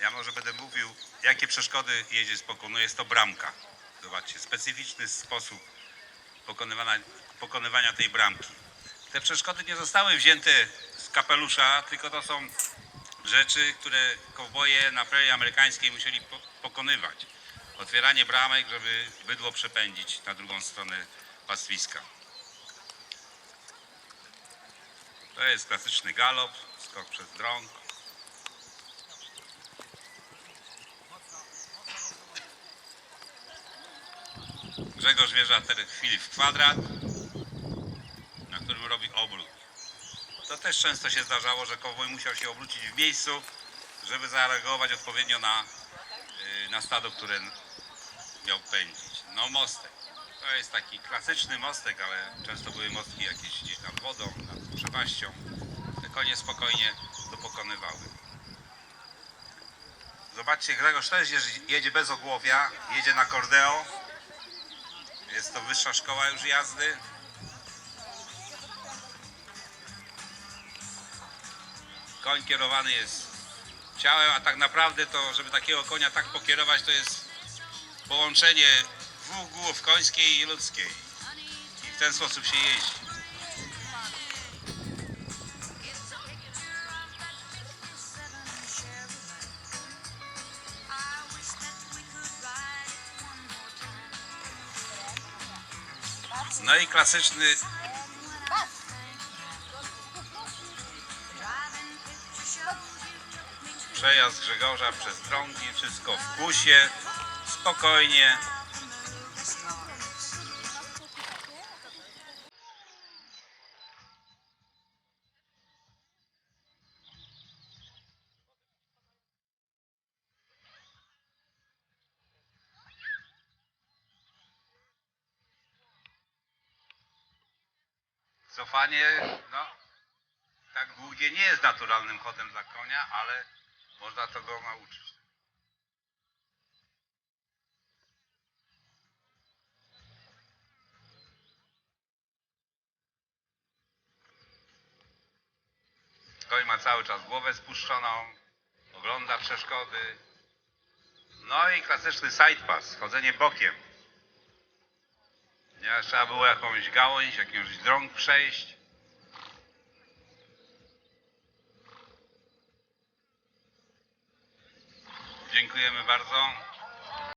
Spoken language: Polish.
Ja może będę mówił, jakie przeszkody jeździec pokonuje. Jest to bramka. Zobaczcie, specyficzny sposób pokonywania, pokonywania tej bramki. Te przeszkody nie zostały wzięte z kapelusza, tylko to są rzeczy, które kowboje na prerii amerykańskiej musieli po- pokonywać. Otwieranie bramek, żeby bydło przepędzić na drugą stronę pastwiska. To jest klasyczny galop, skok przez drąg. Grzegorz wjeżdża w chwili w kwadrat, na którym robi obrót. To też często się zdarzało, że kowboj musiał się obrócić w miejscu, żeby zareagować odpowiednio na, yy, na stado, które miał pędzić. No mostek. To jest taki klasyczny mostek, ale często były mostki jakieś gdzieś nad wodą, nad przepaścią. Te konie spokojnie to pokonywały. Zobaczcie, Grzegorz też jedzie bez ogłowia, jedzie na kordeo. Jest to wyższa szkoła już jazdy. Koń kierowany jest ciałem, a tak naprawdę to, żeby takiego konia tak pokierować, to jest połączenie dwóch głów końskiej i ludzkiej. I w ten sposób się jeździ. No i klasyczny przejazd Grzegorza przez drągi, wszystko w kusie, spokojnie. Cofanie, no, tak długie nie jest naturalnym chodem dla konia, ale można to go nauczyć. Koń ma cały czas głowę spuszczoną, ogląda przeszkody. No i klasyczny side pass, chodzenie bokiem. Nie, trzeba było jakąś gałąź, jakąś drąg przejść. Dziękujemy bardzo.